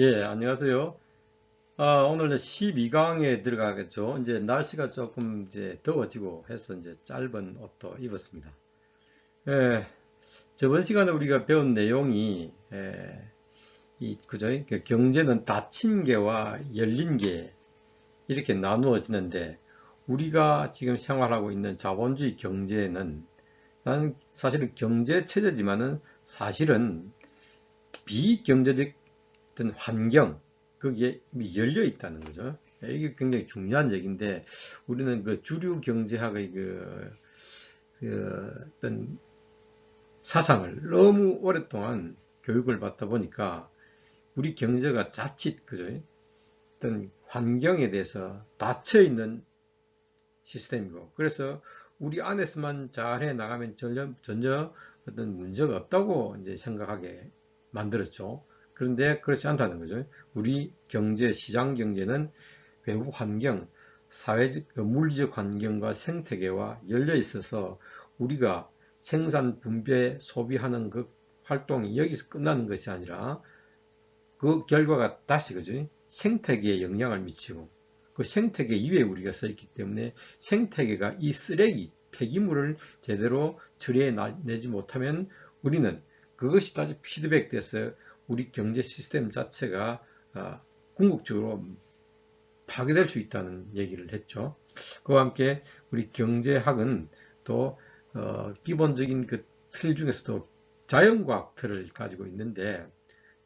예, 안녕하세요. 아, 오늘 12강에 들어가겠죠. 이제 날씨가 조금 이제 더워지고 해서 이제 짧은 옷도 입었습니다. 예, 저번 시간에 우리가 배운 내용이, 예, 이, 그죠? 그 경제는 닫힌 개와 열린 개, 이렇게 나누어지는데, 우리가 지금 생활하고 있는 자본주의 경제는, 나는 사실은 경제 체제지만은 사실은 비경제적 어떤 환경 거기에 열려 있다는 거죠. 이게 굉장히 중요한 얘기인데 우리는 그 주류 경제학의 그, 그 어떤 사상을 너무 오랫동안 교육을 받다 보니까 우리 경제가 자칫 그죠 어떤 환경에 대해서 닫혀 있는 시스템이고 그래서 우리 안에서만 잘해 나가면 전혀, 전혀 어떤 문제가 없다고 이제 생각하게 만들었죠. 그런데 그렇지 않다는 거죠. 우리 경제, 시장 경제는 외부 환경, 사회적, 그 물리적 환경과 생태계와 열려 있어서 우리가 생산, 분배, 소비하는 그 활동이 여기서 끝나는 것이 아니라 그 결과가 다시 그죠? 생태계에 영향을 미치고 그 생태계 이외에 우리가 서 있기 때문에 생태계가 이 쓰레기, 폐기물을 제대로 처리해 내지 못하면 우리는 그것이 다시 피드백돼서 우리 경제 시스템 자체가 아, 궁극적으로 파괴될 수 있다는 얘기를 했죠. 그와 함께 우리 경제학은 또 어, 기본적인 그 틀 중에서도 자연과학 틀을 가지고 있는데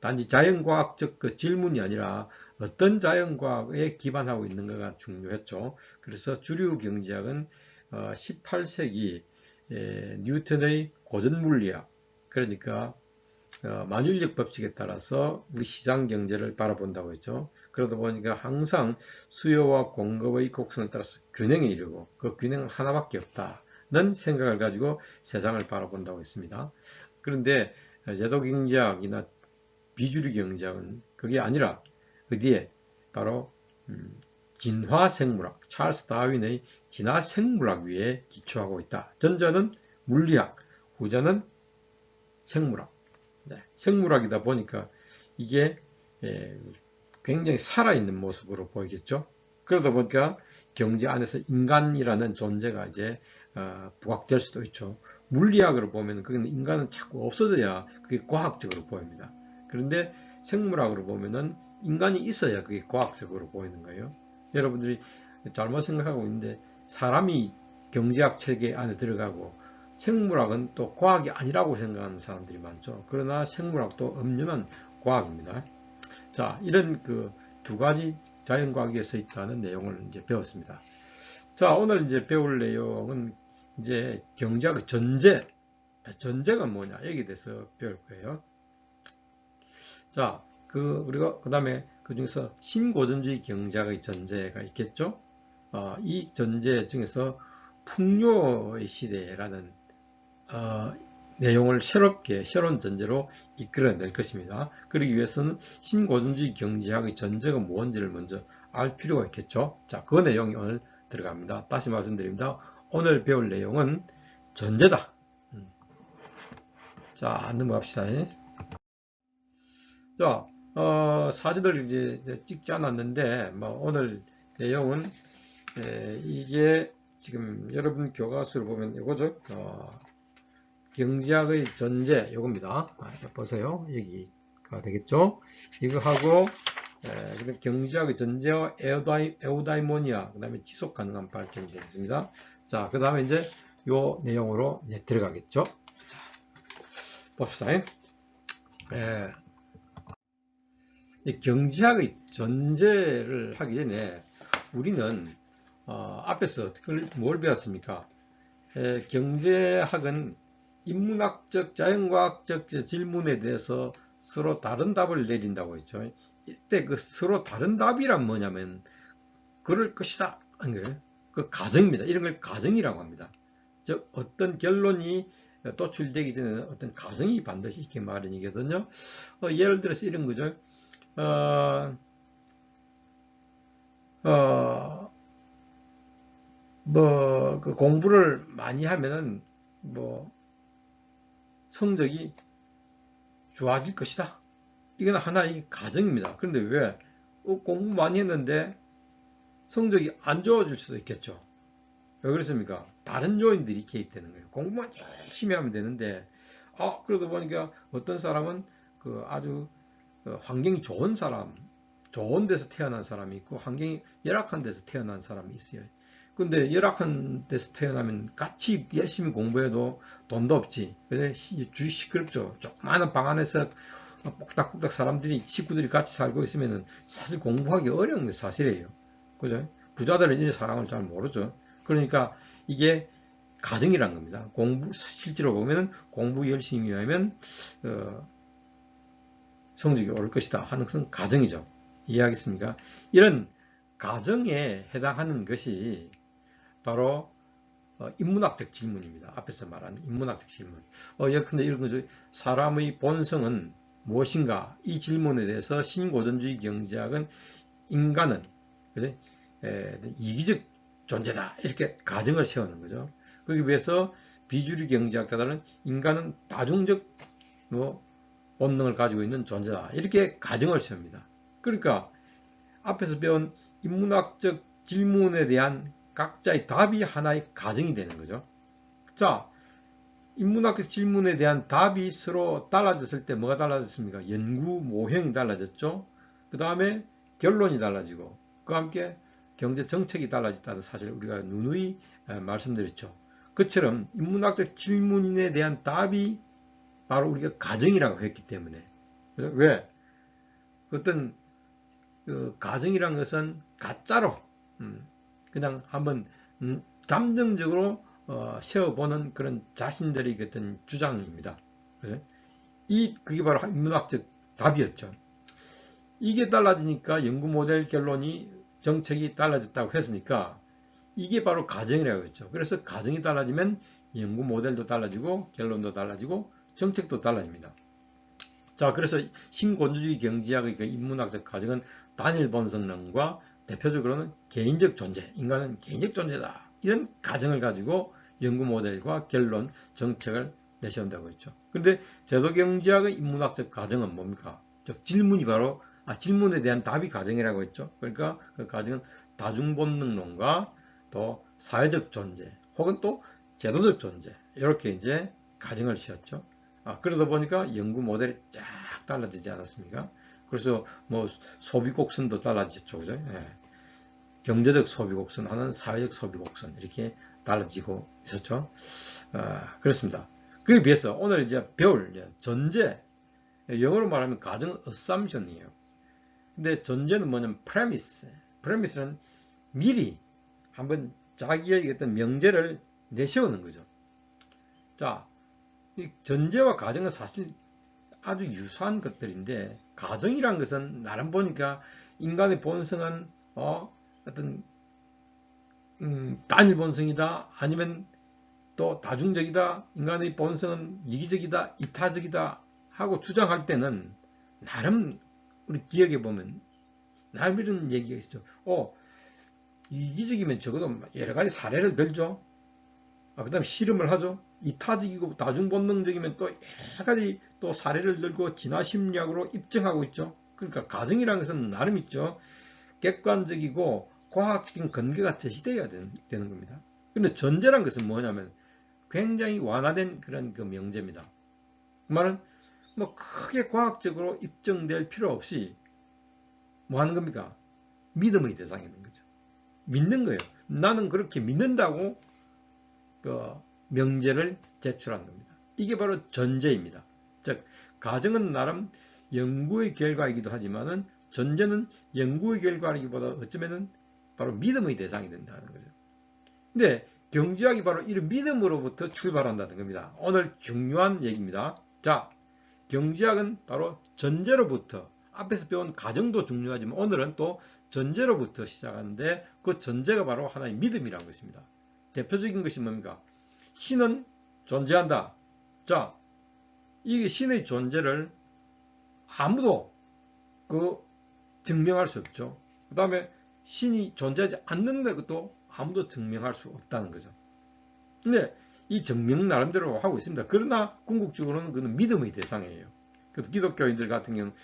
단지 자연과학적 그 질문이 아니라 어떤 자연과학에 기반하고 있는가가 중요했죠. 그래서 주류 경제학은 어, 18세기 에, 뉴턴의 고전 물리학 그러니까 어, 만율력 법칙에 따라서 우리 시장 경제를 바라본다고 했죠. 그러다 보니까 항상 수요와 공급의 곡선에 따라서 균형에 이르고 그 균형은 하나밖에 없다는 생각을 가지고 세상을 바라본다고 했습니다. 그런데 제도 경제학이나 비주류 경제학은 그게 아니라 어디에 바로 음, 진화 생물학, 찰스 다윈의 진화 생물학 위에 기초하고 있다. 전자는 물리학, 후자는 생물학. 네, 생물학이다 보니까 이게 예, 굉장히 살아있는 모습으로 보이겠죠. 그러다 보니까 경제 안에서 인간이라는 존재가 이제 어, 부각될 수도 있죠. 물리학으로 보면 그게 인간은 자꾸 없어져야 그게 과학적으로 보입니다. 그런데 생물학으로 보면은 인간이 있어야 그게 과학적으로 보이는 거예요. 여러분들이 잘못 생각하고 있는데 사람이 경제학 체계 안에 들어가고 생물학은 또 과학이 아니라고 생각하는 사람들이 많죠. 그러나 생물학도 엄연한 과학입니다. 자, 이런 그 두 가지 자연과학에 서 있다는 내용을 이제 배웠습니다. 자, 오늘 이제 배울 내용은 이제 경제학 전제, 전제가 뭐냐, 여기에 대해서 배울 거예요. 자, 그, 우리가 그 다음에 그 중에서 신고전주의 경제학의 전제가 있겠죠. 어, 이 전제 중에서 풍요의 시대라는 어, 내용을 새롭게 새로운 전제로 이끌어낼 것입니다. 그러기 위해서는 신고전주의 경제학의 전제가 뭔지를 먼저 알 필요가 있겠죠. 자, 그 내용이 오늘 들어갑니다. 다시 말씀드립니다. 오늘 배울 내용은 전제다. 음. 자, 넘어갑시다. 자, 어, 사진을 이제 찍지 않았는데, 뭐 오늘 내용은 에, 이게 지금 여러분 교과서를 보면 이거죠. 어, 경제학의 전제 요겁니다. 아, 보세요. 여기가 되겠죠. 이거 하고 에, 경제학의 전제와 에우다이, 에우다이모니아 그 다음에 지속 가능한 발전이 되겠습니다. 자, 그 다음에 이제 요 내용으로 이제 들어가겠죠. 자, 봅시다. 에, 경제학의 전제를 하기 전에 우리는 어, 앞에서 뭘 배웠습니까? 에, 경제학은 인문학적, 자연과학적 질문에 대해서 서로 다른 답을 내린다고 했죠. 이때 그 서로 다른 답이란 뭐냐면 그럴 것이다. 그 가정입니다. 이런 걸 가정이라고 합니다. 즉 어떤 결론이 도출되기 전에 어떤 가정이 반드시 있기 마련이거든요. 어, 예를 들어서 이런 거죠. 어, 어, 뭐, 그 공부를 많이 하면은, 뭐, 성적이 좋아질 것이다. 이건 하나의 가정입니다. 그런데 왜 어, 공부 많이 했는데 성적이 안 좋아질 수도 있겠죠. 왜 그렇습니까? 다른 요인들이 개입되는 거예요. 공부만 열심히 하면 되는데, 아, 그러다 보니까 어떤 사람은 그 아주 그 환경이 좋은 사람, 좋은 데서 태어난 사람이 있고, 환경이 열악한 데서 태어난 사람이 있어요. 근데 열악한 데서 태어나면 같이 열심히 공부해도 돈도 없지. 그래서 주 시끄럽죠. 조그마한 방 안에서 뽁닥뽁닥 사람들이, 식구들이 같이 살고 있으면은 사실 공부하기 어려운 게 사실이에요. 그죠? 부자들은 이 상황을 잘 모르죠. 그러니까 이게 가정이란 겁니다. 공부 실제로 보면은 공부 열심히 하면 어, 성적이 오를 것이다 하는 것은 가정이죠. 이해하겠습니까? 이런 가정에 해당하는 것이 바로 어, 인문학적 질문입니다. 앞에서 말한 인문학적 질문. 어, 예컨대 이런 거죠. 사람의 본성은 무엇인가? 이 질문에 대해서 신고전주의 경제학은 인간은 그래? 에, 이기적 존재다 이렇게 가정을 세우는 거죠. 거기 비해서 비주류 경제학자들은 인간은 다중적 뭐 본능을 가지고 있는 존재다 이렇게 가정을 세웁니다. 그러니까 앞에서 배운 인문학적 질문에 대한 각자의 답이 하나의 가정이 되는 거죠. 자, 인문학적 질문에 대한 답이 서로 달라졌을 때 뭐가 달라졌습니까? 연구 모형이 달라졌죠. 그 다음에 결론이 달라지고 그 함께 경제 정책이 달라졌다는 사실을 우리가 누누이 말씀드렸죠. 그처럼 인문학적 질문에 대한 답이 바로 우리가 가정이라고 했기 때문에 왜 어떤 그 가정이란 것은 가짜로 음, 그냥 한번 음, 감정적으로 어, 세워보는 그런 자신들의 어떤 주장입니다. 이 그게 바로 인문학적 답이었죠. 이게 달라지니까 연구 모델 결론이 정책이 달라졌다고 했으니까 이게 바로 가정이라고 했죠. 그래서 가정이 달라지면 연구 모델도 달라지고 결론도 달라지고 정책도 달라집니다. 자, 그래서 신권주주의 경제학의 그 인문학적 가정은 단일 본성론과 대표적으로는 개인적 존재, 인간은 개인적 존재다. 이런 가정을 가지고 연구 모델과 결론, 정책을 내세운다고 했죠. 그런데 제도경제학의 인문학적 가정은 뭡니까? 즉 질문이 바로 아, 질문에 대한 답이 가정이라고 했죠. 그러니까 그 가정은 다중본능론과 또 사회적 존재 혹은 또 제도적 존재 이렇게 이제 가정을 씌웠죠. 아, 그러다 보니까 연구 모델이 쫙 달라지지 않았습니까? 그래서 뭐 소비 곡선도 달라졌죠. 그죠? 예. 경제적 소비 곡선, 하는 사회적 소비 곡선 이렇게 달라지고 있었죠. 아, 그렇습니다. 그에 비해서 오늘 이제 배울 전제 영어로 말하면 가정은 assumption이에요. 근데 전제는 뭐냐면 premise. premise는 미리 한번 자기의 어떤 명제를 내세우는 거죠. 자, 이 전제와 가정은 사실 아주 유사한 것들인데 가정이란 것은 나름 보니까 인간의 본성은 어, 어떤 음, 단일 본성이다 아니면 또 다중적이다 인간의 본성은 이기적이다 이타적이다 하고 주장할 때는 나름 우리 기억해 보면 날 이런 얘기가 있죠. 어, 이기적이면 적어도 여러 가지 사례를 들죠. 아, 그 다음에 실험을 하죠. 이타적이고 다중본능적이면 또 여러 가지 또 사례를 들고 진화심리학으로 입증하고 있죠. 그러니까 가정이라는 것은 나름 있죠. 객관적이고 과학적인 근거가 제시되어야 되는, 되는 겁니다. 근데 전제란 것은 뭐냐면 굉장히 완화된 그런 그 명제입니다. 그 말은 뭐 크게 과학적으로 입증될 필요 없이 뭐 하는 겁니까? 믿음의 대상이 있는 거죠. 믿는 거예요. 나는 그렇게 믿는다고 그 명제를 제출한 겁니다. 이게 바로 전제입니다. 즉 가정은 나름 연구의 결과이기도 하지만은 전제는 연구의 결과이기보다 어쩌면은 바로 믿음의 대상이 된다는 거죠. 근데 경제학이 바로 이런 믿음으로부터 출발한다는 겁니다. 오늘 중요한 얘기입니다. 자, 경제학은 바로 전제로부터 앞에서 배운 가정도 중요하지만 오늘은 또 전제로부터 시작하는데 그 전제가 바로 하나의 믿음이라는 것입니다. 대표적인 것이 뭡니까? 신은 존재한다. 자, 이게 신의 존재를 아무도 그 증명할 수 없죠. 그 다음에 신이 존재하지 않는다 것도 아무도 증명할 수 없다는 거죠. 근데 이 증명 나름대로 하고 있습니다. 그러나 궁극적으로는 그는 믿음의 대상이에요. 그래서 기독교인들 같은 경우는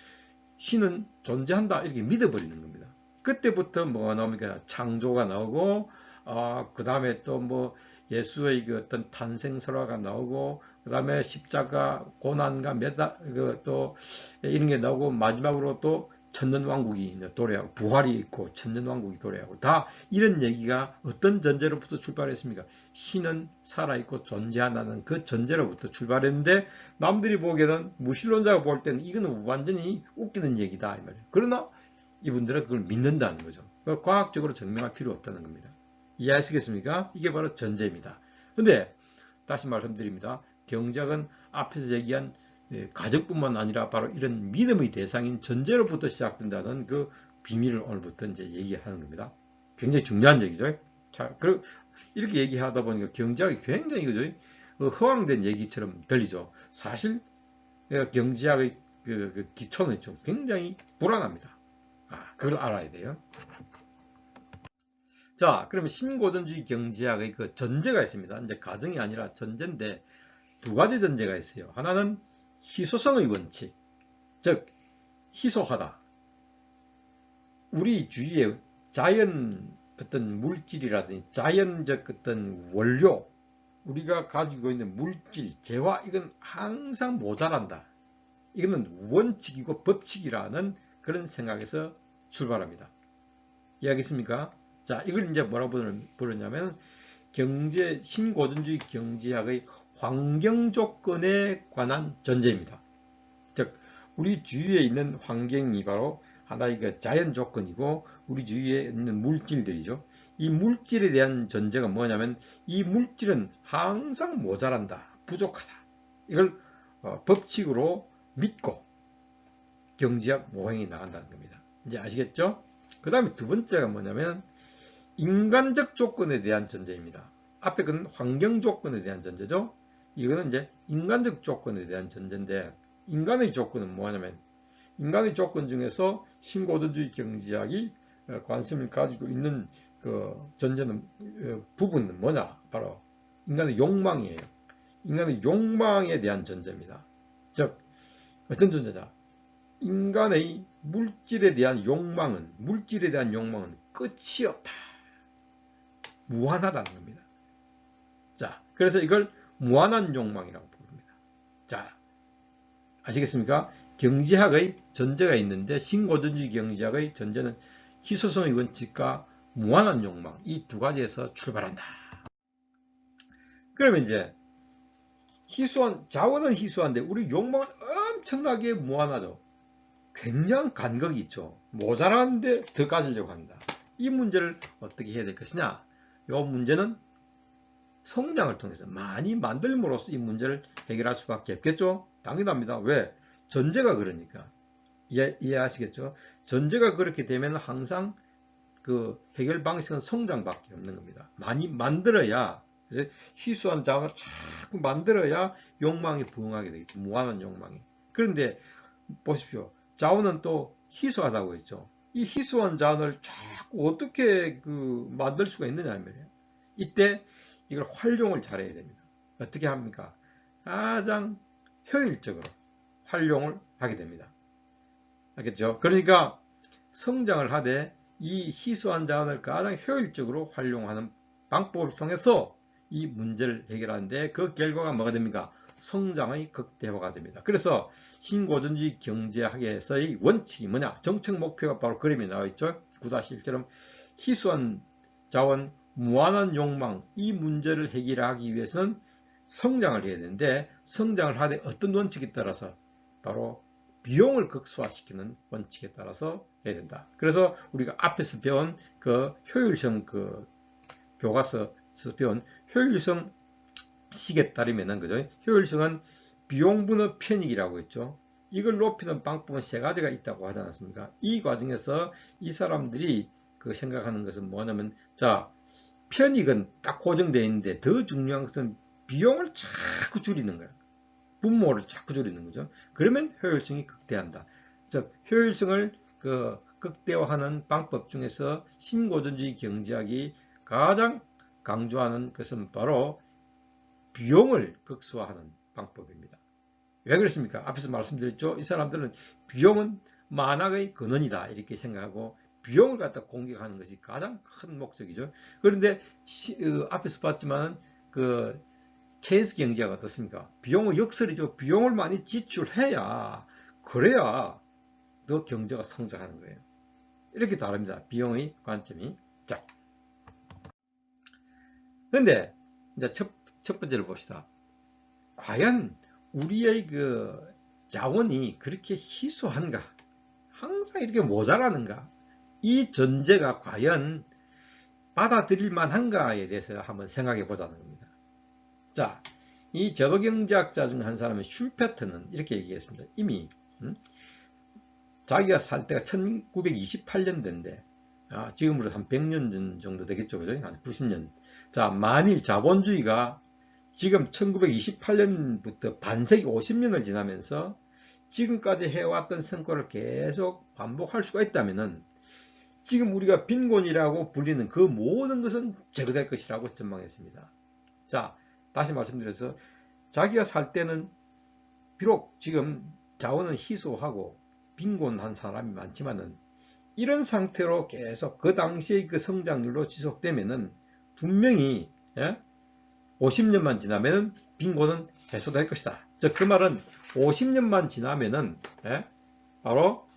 신은 존재한다 이렇게 믿어버리는 겁니다. 그때부터 뭐가 나옵니까? 창조가 나오고 아, 그 다음에 또 뭐 예수의 그 어떤 탄생 설화가 나오고 그 다음에 십자가 고난과 메다 그또 이런 게 나오고 마지막으로 또 천년왕국이 도래하고 부활이 있고 천년왕국이 도래하고 다 이런 얘기가 어떤 전제로부터 출발했습니까? 신은 살아있고 존재한다는 그 전제로부터 출발했는데 남들이 보기에는 무신론자가 볼 때는 이거는 완전히 웃기는 얘기다 이 말이에요. 그러나 이분들은 그걸 믿는다는 거죠. 과학적으로 증명할 필요 없다는 겁니다. 이해하시겠습니까? 이게 바로 전제입니다. 근데 다시 말씀드립니다. 경작은 앞에서 얘기한 예, 가정뿐만 아니라 바로 이런 믿음의 대상인 전제로부터 시작된다는 그 비밀을 오늘부터 이제 얘기하는 겁니다. 굉장히 중요한 얘기죠. 자, 그 이렇게 얘기하다 보니까 경제학이 굉장히 그죠? 그 허황된 얘기처럼 들리죠. 사실 경제학의 그, 그 기초는 좀 굉장히 불안합니다. 아, 그걸 알아야 돼요. 자, 그러면 신고전주의 경제학의 그 전제가 있습니다. 이제 가정이 아니라 전제인데 두 가지 전제가 있어요. 하나는 희소성의 원칙, 즉 희소하다. 우리 주위에 자연 어떤 물질이라든지 자연적 어떤 원료, 우리가 가지고 있는 물질, 재화 이건 항상 모자란다. 이거는 원칙이고 법칙이라는 그런 생각에서 출발합니다. 이해하겠습니까? 자, 이걸 이제 뭐라고 부르냐면 경제 신고전주의 경제학의 환경 조건에 관한 전제입니다. 즉 우리 주위에 있는 환경이 바로 하나의 그 자연 조건이고 우리 주위에 있는 물질들이죠. 이 물질에 대한 전제가 뭐냐면 이 물질은 항상 모자란다, 부족하다. 이걸 어, 법칙으로 믿고 경제학 모형이 나간다는 겁니다. 이제 아시겠죠? 그 다음에 두 번째가 뭐냐면 인간적 조건에 대한 전제입니다. 앞에 건 환경 조건에 대한 전제죠. 이거는 이제 인간적 조건에 대한 전제인데 인간의 조건은 뭐냐면 인간의 조건 중에서 신고도주의 경제학이 어, 관심을 가지고 있는 그 전제는 어, 부분은 뭐냐 바로 인간의 욕망이에요. 인간의 욕망에 대한 전제입니다. 즉 어떤 전제냐 인간의 물질에 대한 욕망은 물질에 대한 욕망은 끝이 없다. 무한하다는 겁니다. 자, 그래서 이걸 무한한 욕망이라고 부릅니다. 자, 아시겠습니까? 경제학의 전제가 있는데 신고전주의 경제학의 전제는 희소성의 원칙과 무한한 욕망 이 두 가지에서 출발한다. 그러면 이제 희소한 자원은 희소한데 우리 욕망은 엄청나게 무한하죠. 굉장한 간극이 있죠. 모자라는데 더 가지려고 한다. 이 문제를 어떻게 해야 될 것이냐? 이 문제는 성장을 통해서 많이 만들므로써 이 문제를 해결할 수밖에 없겠죠? 당연합니다. 왜? 전제가 그러니까. 이해, 이해하시겠죠? 전제가 그렇게 되면 항상 그 해결 방식은 성장밖에 없는 겁니다. 많이 만들어야 희소한 자원을 자꾸 만들어야 욕망이 부응하게 되겠죠. 무한한 욕망이. 그런데 보십시오. 자원은 또 희소하다고 했죠. 이 희소한 자원을 자꾸 어떻게 그 만들 수가 있느냐 말이에요. 이때 이걸 활용을 잘해야 됩니다. 어떻게 합니까? 가장 효율적으로 활용을 하게 됩니다. 알겠죠? 그러니까 성장을 하되 이 희소한 자원을 가장 효율적으로 활용하는 방법을 통해서 이 문제를 해결하는데 그 결과가 뭐가 됩니까? 성장의 극대화가 됩니다. 그래서 신고전주의 경제학에서의 원칙이 뭐냐? 정책 목표가 바로 그림에 나와 있죠. 9-1처럼 희소한 자원, 무한한 욕망 이 문제를 해결하기 위해서는 성장을 해야 되는데 성장을 하되 어떤 원칙에 따라서 바로 비용을 극소화시키는 원칙에 따라서 해야 된다. 그래서 우리가 앞에서 배운 그 효율성 그 교과서에서 배운 효율성 식에 따르면은 그죠? 효율성은 비용분의 편익이라고 했죠. 이걸 높이는 방법은 세 가지가 있다고 하지 않았습니까? 이 과정에서 이 사람들이 그 생각하는 것은 뭐냐면 자 편익은 딱 고정되어 있는데 더 중요한 것은 비용을 자꾸 줄이는 거야. 분모를 자꾸 줄이는 거죠. 그러면 효율성이 극대화한다. 즉 효율성을 그 극대화하는 방법 중에서 신고전주의 경제학이 가장 강조하는 것은 바로 비용을 극소화하는 방법입니다. 왜 그렇습니까? 앞에서 말씀드렸죠. 이 사람들은 비용은 만학의 근원이다 이렇게 생각하고 비용을 갖다 공격하는 것이 가장 큰 목적이죠. 그런데 시, 어, 앞에서 봤지만 그 케인스 경제가 어떻습니까? 비용은 역설이죠. 비용을 많이 지출해야 그래야 더 경제가 성장하는 거예요. 이렇게 다릅니다. 비용의 관점이. 자. 근데 이제 첫, 첫 번째로 봅시다. 과연 우리의 그 자원이 그렇게 희소한가? 항상 이렇게 모자라는가? 이 전제가 과연 받아들일 만한가에 대해서 한번 생각해 보자는 겁니다. 자, 이 제도경제학자 중 한 사람은 슐페트는 이렇게 얘기했습니다. 이미 음? 자기가 살 때가 1928년대인데 아, 지금으로 한 100년 전 정도 되겠죠. 그죠? 한 90년. 자, 만일 자본주의가 지금 1928년부터 반세기 50년을 지나면서 지금까지 해왔던 성과를 계속 반복할 수가 있다면은 지금 우리가 빈곤이라고 불리는 그 모든 것은 제거될 것이라고 전망했습니다. 자, 다시 말씀드려서 자기가 살 때는 비록 지금 자원은 희소하고 빈곤한 사람이 많지만은 이런 상태로 계속 그 당시의 그 성장률로 지속되면은 분명히 예? 50년만 지나면은 빈곤은 해소될 것이다. 즉 그 말은 50년만 지나면은 예? 바로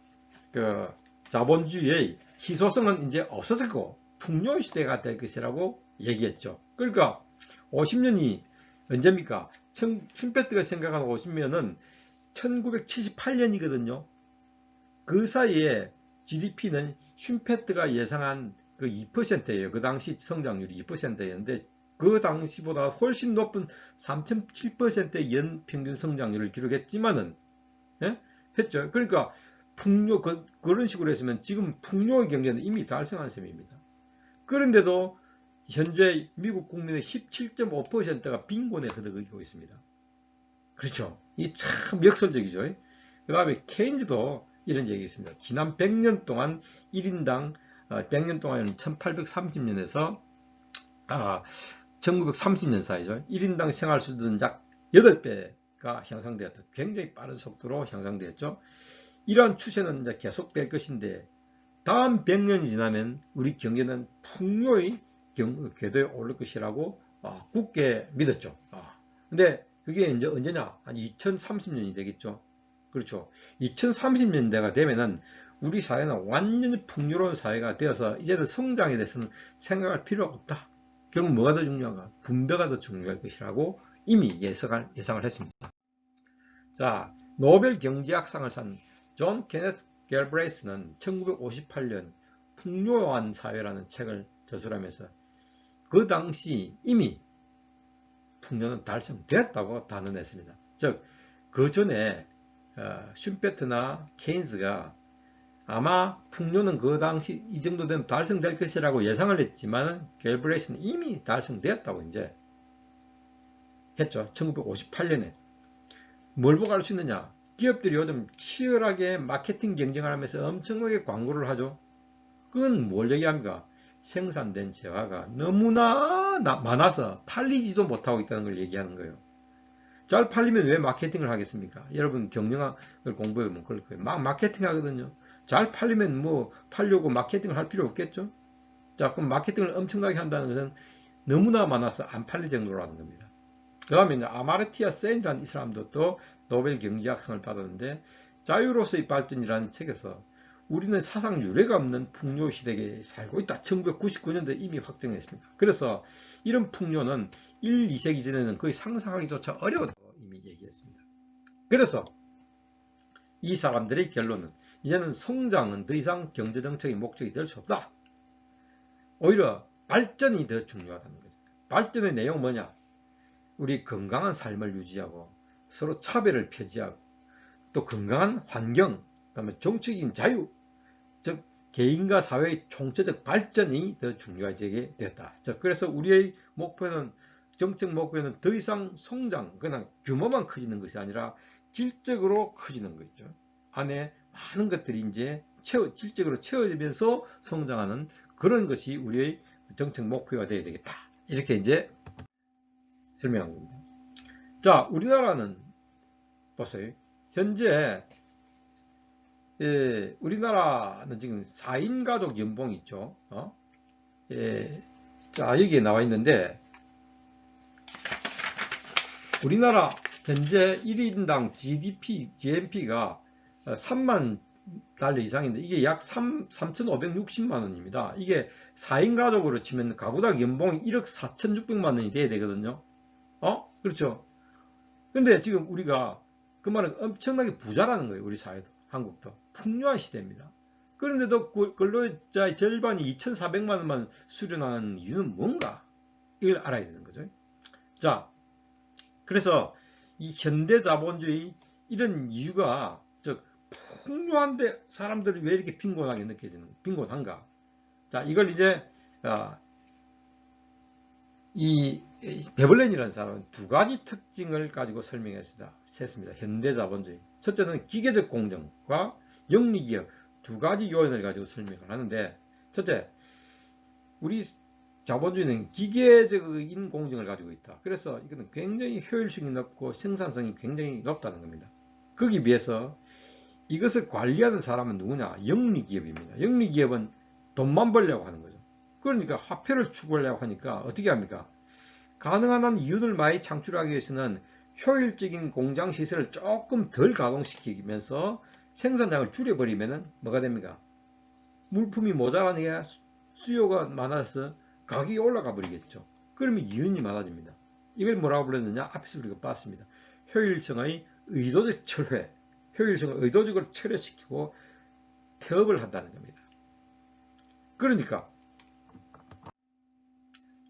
그 자본주의의 희소성은 이제 없어질 거고 풍요 시대가 될 것이라고 얘기했죠. 그러니까 50년이 언제입니까? 춘페트가 생각하는 50년은 1978년이거든요. 그 사이에 GDP는 슈페트가 예상한 그 2%예요. 그 당시 성장률이 2%였는데 그 당시보다 훨씬 높은 3.7%의 연 평균 성장률을 기록했지만은 예? 했죠. 그러니까 풍요 그, 런 식으로 했으면 지금 풍요의 경제는 이미 달성한 셈입니다. 그런데도 현재 미국 국민의 17.5%가 빈곤에 허덕이고 있습니다. 그렇죠. 이 참 역설적이죠. 그 다음에 케인즈도 이런 얘기 있습니다. 지난 100년 동안 1인당 100년 어, 동안에는 1830년에서 아, 1930년 사이죠. 1인당 생활 수준은 약 8배가 향상되었다. 굉장히 빠른 속도로 향상되었죠. 이러한 추세는 이제 계속될 것인데 다음 100년이 지나면 우리 경제는 풍요의 궤도에 오를 것이라고 아, 굳게 믿었죠. 아, 근데 그게 이제 언제냐? 한 2030년이 되겠죠. 그렇죠. 2030년대가 되면은 우리 사회는 완전히 풍요로운 사회가 되어서 이제는 성장에 대해서는 생각할 필요가 없다. 결국 뭐가 더 중요한가? 분배가 더 중요할 것이라고 이미 예상을, 예상을 했습니다. 자, 노벨 경제학상을 산 존 케네스 겔브레이스는 1958년 풍요한 사회라는 책을 저술하면서 그 당시 이미 풍요는 달성되었다고 단언했습니다. 즉, 그 전에 어, 슈페트나 케인스가 아마 풍요는 그 당시 이 정도 되면 달성될 것이라고 예상을 했지만 갤브레이스는 이미 달성되었다고 이제 했죠. 1958년에. 뭘 보고 알 수 있느냐? 기업들이 요즘 치열하게 마케팅 경쟁을 하면서 엄청나게 광고를 하죠. 그건 뭘 얘기합니까? 생산된 재화가 너무나 많아서 팔리지도 못하고 있다는 걸 얘기하는 거예요. 잘 팔리면 왜 마케팅을 하겠습니까? 여러분 경영학을 공부해보면 그럴 거예요. 막 마케팅 하거든요. 잘 팔리면 뭐 팔려고 마케팅을 할 필요 없겠죠? 자, 그럼 마케팅을 엄청나게 한다는 것은 너무나 많아서 안 팔릴 정도라는 겁니다. 그 다음에 아마르티아 센이라는 이 사람도 또 노벨 경제학상을 받았는데 자유로서의 발전이라는 책에서 우리는 사상 유례가 없는 풍요 시대에 살고 있다. 1999년도에 이미 확정했습니다. 그래서 이런 풍요는 1, 2세기 전에는 거의 상상하기조차 어려웠다고 이미 얘기했습니다. 그래서 이 사람들의 결론은 이제는 성장은 더 이상 경제정책의 목적이 될 수 없다. 오히려 발전이 더 중요하다는 거죠. 발전의 내용 뭐냐? 우리 건강한 삶을 유지하고 서로 차별을 폐지하고 또 건강한 환경, 그다음에 정치적인 자유, 즉 개인과 사회의 총체적 발전이 더 중요하게 되었다. 그래서 우리의 목표는 정책 목표는 더 이상 성장, 그냥 규모만 커지는 것이 아니라 질적으로 커지는 거죠. 안에 많은 것들이 이제 채워, 질적으로 채워지면서 성장하는 그런 것이 우리의 정책 목표가 되어야 되겠다. 이렇게 이제 설명한 겁니다. 자, 우리나라는 보세요. 현재 예, 우리나라는 지금 4인 가족 연봉 있죠. 어? 예, 자, 여기에 나와 있는데, 우리나라 현재 1인당 GDP, GNP가 3만 달러 이상인데, 이게 약 3, 3,560만 원입니다. 이게 4인 가족으로 치면 가구당 연봉이 1억 4,600만 원이 돼야 되거든요. 어? 그렇죠. 근데 지금 우리가 그 말은 엄청나게 부자라는 거예요. 우리 사회도. 한국도. 풍요한 시대입니다. 그런데도 근로자의 절반이 2,400만 원만 수련하는 이유는 뭔가? 이걸 알아야 되는 거죠. 자, 그래서 이 현대 자본주의 이런 이유가 즉 풍요한데 사람들이 왜 이렇게 빈곤하게 느껴지는 빈곤한가? 자, 이걸 이제 아, 이 베블렌이라는 사람은 두 가지 특징을 가지고 설명했습니다. 현대 자본주의. 첫째는 기계적 공정과 영리기업 두 가지 요인을 가지고 설명을 하는데 첫째, 우리 자본주의는 기계적인 공정을 가지고 있다. 그래서 이거는 굉장히 효율성이 높고 생산성이 굉장히 높다는 겁니다. 거기 비해서 이것을 관리하는 사람은 누구냐? 영리기업입니다. 영리기업은 돈만 벌려고 하는 거죠. 그러니까 화폐를 추구하려고 하니까 어떻게 합니까? 가능한 한 이윤을 많이 창출하기 위해서는 효율적인 공장 시설을 조금 덜 가동시키면서 생산량을 줄여버리면 뭐가 됩니까? 물품이 모자라니까 수요가 많아서 가격이 올라가 버리겠죠. 그러면 이윤이 많아집니다. 이걸 뭐라고 불렀느냐? 앞에서 우리가 봤습니다. 효율성의 의도적 철회, 효율성을 의도적으로 철회시키고 태업을 한다는 겁니다. 그러니까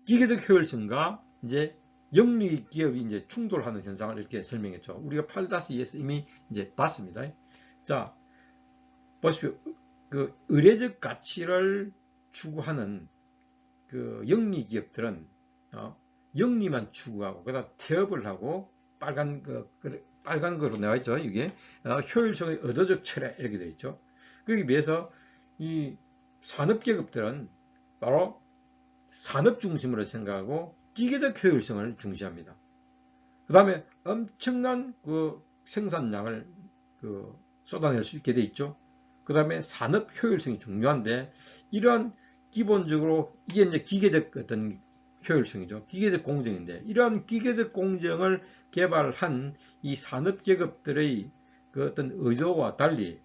기계적 효율성과 이제 영리 기업이 이제 충돌하는 현상을 이렇게 설명했죠. 우리가 8-2에서 이미 이제 봤습니다. 자, 보십시오. 그 의례적 가치를 추구하는 그 영리 기업들은 어, 영리만 추구하고 그다음 태업을 하고 빨간 그 빨간 거로 나와 있죠. 이게 어, 효율성의 의도적 철회 이렇게 되어 있죠. 거기 비해서 이 산업 계급들은 바로 산업 중심으로 생각하고 기계적 효율성을 중시합니다. 그 다음에 엄청난 그 생산량을 그 쏟아낼 수 있게 돼 있죠. 그 다음에 산업 효율성이 중요한데 이러한 기본적으로 이게 이제 기계적 어떤 효율성이죠. 기계적 공정인데 이러한 기계적 공정을 개발한 이 산업 계급들의 그 어떤 의도와 달리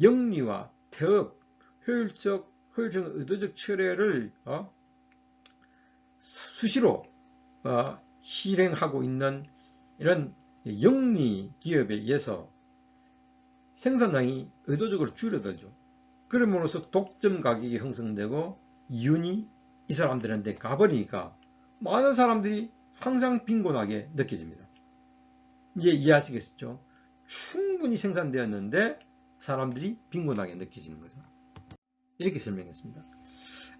영리와 태업, 효율적, 효율적 의도적 철회를 어? 수시로 어, 실행하고 있는 이런 영리 기업에 의해서 생산량이 의도적으로 줄어들죠. 그럼으로써 독점 가격이 형성되고 이윤이 이 사람들한테 가버리니까 많은 사람들이 항상 빈곤하게 느껴집니다. 이제 이해하시겠죠? 충분히 생산되었는데 사람들이 빈곤하게 느껴지는 거죠. 이렇게 설명했습니다.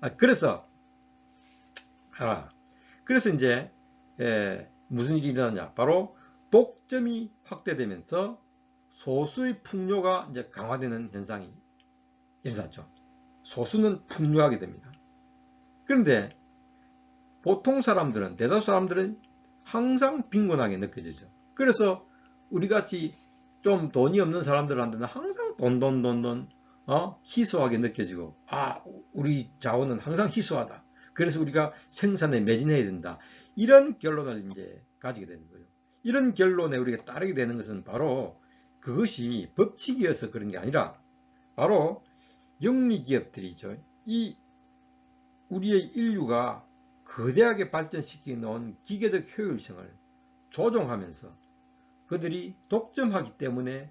아, 그래서 아, 그래서 이제 에, 무슨 일이 일어나냐? 바로 독점이 확대되면서 소수의 풍요가 이제 강화되는 현상이 일어났죠. 소수는 풍요하게 됩니다. 그런데 보통 사람들은 대다수 사람들은 항상 빈곤하게 느껴지죠. 그래서 우리 같이 좀 돈이 없는 사람들한테는 항상 돈 돈 돈돈 어? 희소하게 느껴지고 아 우리 자원은 항상 희소하다. 그래서 우리가 생산에 매진해야 된다. 이런 결론을 이제 가지게 되는 거예요. 이런 결론에 우리가 따르게 되는 것은 바로 그것이 법칙이어서 그런 게 아니라 바로 영리기업들이죠. 이 우리의 인류가 거대하게 발전시켜 놓은 기계적 효율성을 조종하면서 그들이 독점하기 때문에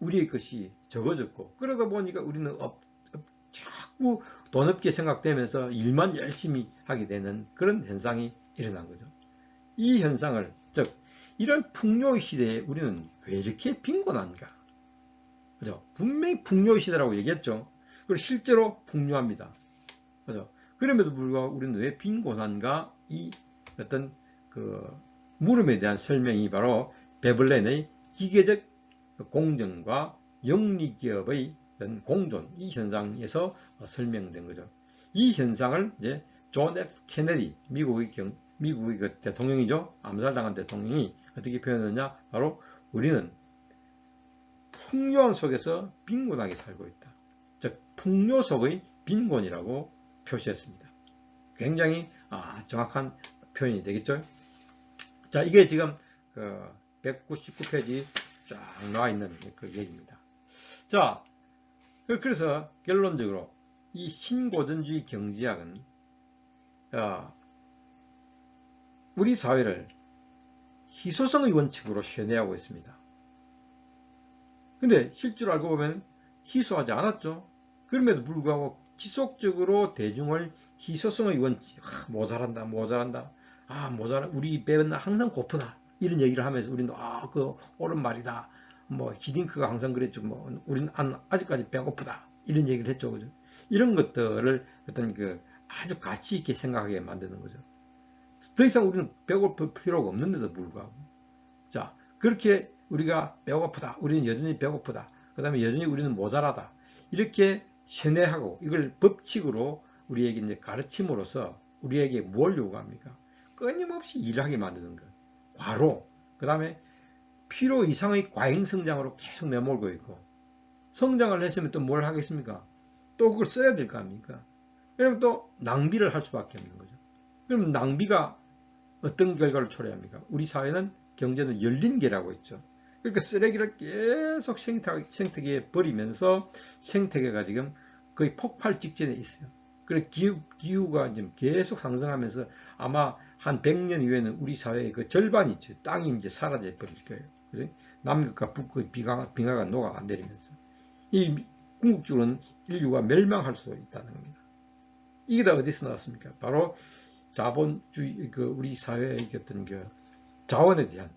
우리의 것이 적어졌고 그러다 보니까 우리는 업, 업, 자꾸 돈 없게 생각되면서 일만 열심히 하게 되는 그런 현상이 일어난 거죠. 이 현상을 즉 이런 풍요 시대에 우리는 왜 이렇게 빈곤한가? 그죠? 분명히 풍요 시대라고 얘기했죠. 그리고 실제로 풍요합니다. 그죠? 그럼에도 불구하고 우리는 왜 빈곤한가? 이 어떤 그 물음에 대한 설명이 바로 베블렌의 기계적 공정과 영리기업의 공존 이 현상에서 설명된 거죠. 이 현상을 이제 존 F 케네디 미국의 경, 미국의 그 대통령이죠. 암살당한 대통령이 어떻게 표현했냐? 바로 우리는 풍요한 속에서 빈곤하게 살고 있다. 즉 풍요 속의 빈곤이라고 표시했습니다. 굉장히 아, 정확한 표현이 되겠죠. 자 이게 지금 그 199페이지 쫙 나와 있는 그 얘기입니다. 자 그래서 결론적으로 이 신고전주의 경제학은 어, 우리 사회를 희소성의 원칙으로 현해하고 있습니다. 근데 실제로 알고 보면 희소하지 않았죠. 그럼에도 불구하고 지속적으로 대중을 희소성의 원칙, 아, 모자란다, 모자란다, 아, 모자라, 우리 배는 항상 고프다. 이런 얘기를 하면서 우리는, 아, 그, 옳은 말이다. 뭐, 히딩크가 항상 그랬죠. 뭐, 우리는 아직까지 배고프다. 이런 얘기를 했죠. 그죠? 이런 것들을 어떤 그, 아주 가치 있게 생각하게 만드는 거죠. 더 이상 우리는 배고플 필요가 없는데도 불구하고. 자, 그렇게 우리가 배고프다. 우리는 여전히 배고프다. 그 다음에 여전히 우리는 모자라다. 이렇게 세뇌하고 이걸 법칙으로 우리에게 이제 가르침으로써 우리에게 뭘 요구합니까? 끊임없이 일하게 만드는 것. 과로. 그 다음에 필요 이상의 과잉 성장으로 계속 내몰고 있고 성장을 했으면 또 뭘 하겠습니까? 또 그걸 써야 될 거 아닙니까? 그럼 또 낭비를 할 수밖에 없는 거죠. 그럼 낭비가 어떤 결과를 초래합니까? 우리 사회는 경제는 열린 개라고 있죠. 그러니까 쓰레기를 계속 생태, 생태계에 버리면서 생태계가 지금 거의 폭발 직전에 있어요. 그래 기후, 기후가 지금 계속 상승하면서 아마 한 100년 이후에는 우리 사회의 그 절반이 있죠. 땅이 이제 사라져 버릴 거예요. 그래? 남극과 북극의 비가, 빙하가 녹아 내리면서. 이 궁극적으로는 인류가 멸망할 수도 있다는 겁니다. 이게 다 어디서 나왔습니까? 바로 자본주의, 그 우리 사회의 어떤 그 자원에 대한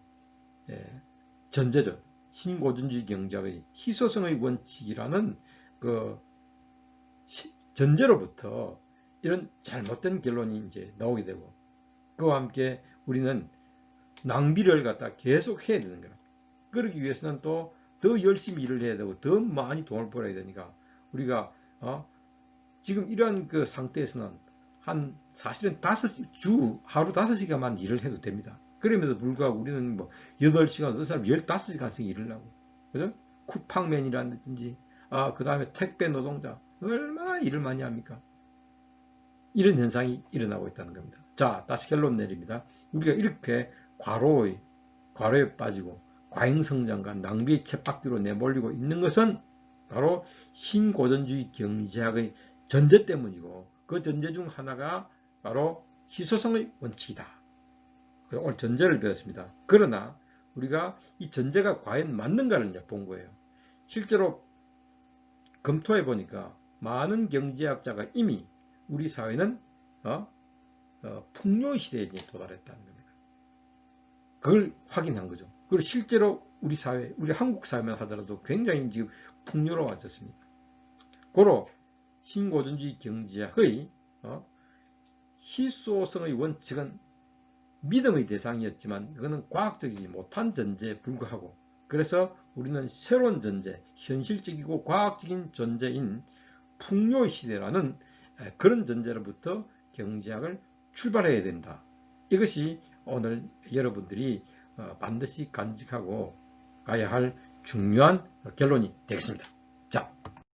예, 전제죠. 신고전주의 경제의 희소성의 원칙이라는 그 전제로부터 이런 잘못된 결론이 이제 나오게 되고 그와 함께 우리는 낭비를 갖다 계속 해야 되는 거라. 그러기 위해서는 또 더 열심히 일을 해야 되고 더 많이 돈을 벌어야 되니까 우리가 어? 지금 이러한 그 상태에서는 한 사실은 다섯 주 하루 다섯 시간만 일을 해도 됩니다. 그럼에도 불구하고 우리는 뭐 8시간, 어떤 사람 15시간씩 일을 하고, 그죠? 쿠팡맨이라든지, 아, 그 다음에 택배 노동자, 얼마나 일을 많이 합니까? 이런 현상이 일어나고 있다는 겁니다. 자, 다시 결론 내립니다. 우리가 이렇게 과로의, 과로에 빠지고, 과잉성장과 낭비의 쳇바퀴로 내몰리고 있는 것은 바로 신고전주의 경제학의 전제 때문이고, 그 전제 중 하나가 바로 희소성의 원칙이다. 오늘 전제를 배웠습니다. 그러나 우리가 이 전제가 과연 맞는가를 본 거예요. 실제로 검토해 보니까 많은 경제학자가 이미 우리 사회는 어? 어, 풍요 시대에 도달했다는 겁니다. 그걸 확인한 거죠. 그리고 실제로 우리 사회, 우리 한국 사회만 하더라도 굉장히 지금 풍요로워졌 습니다. 고로 신고전주의 경제학의 어? 희소성의 원칙은 믿음의 대상이었지만 그거는 과학적이지 못한 전제에 불과하고 그래서 우리는 새로운 전제, 현실적이고 과학적인 전제인 풍요의 시대라는 그런 전제로부터 경제학을 출발해야 된다. 이것이 오늘 여러분들이 어, 반드시 간직하고 가야 할 중요한 결론이 되겠습니다.